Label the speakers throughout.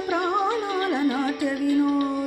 Speaker 1: ప్రాణాల నాట్య వినో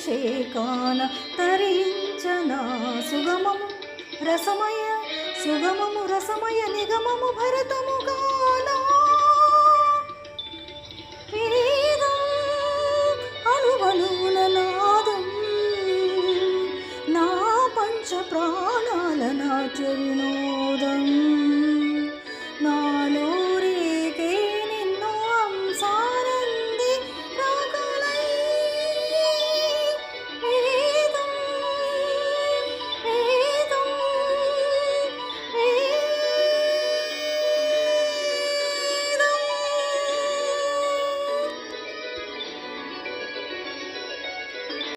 Speaker 1: అభిషేకాన తరించనా సుగమము రసమయ సుగమము రసమయ నిగమము భరతము నా పంచ ప్రాణాల నాట్య వినోదం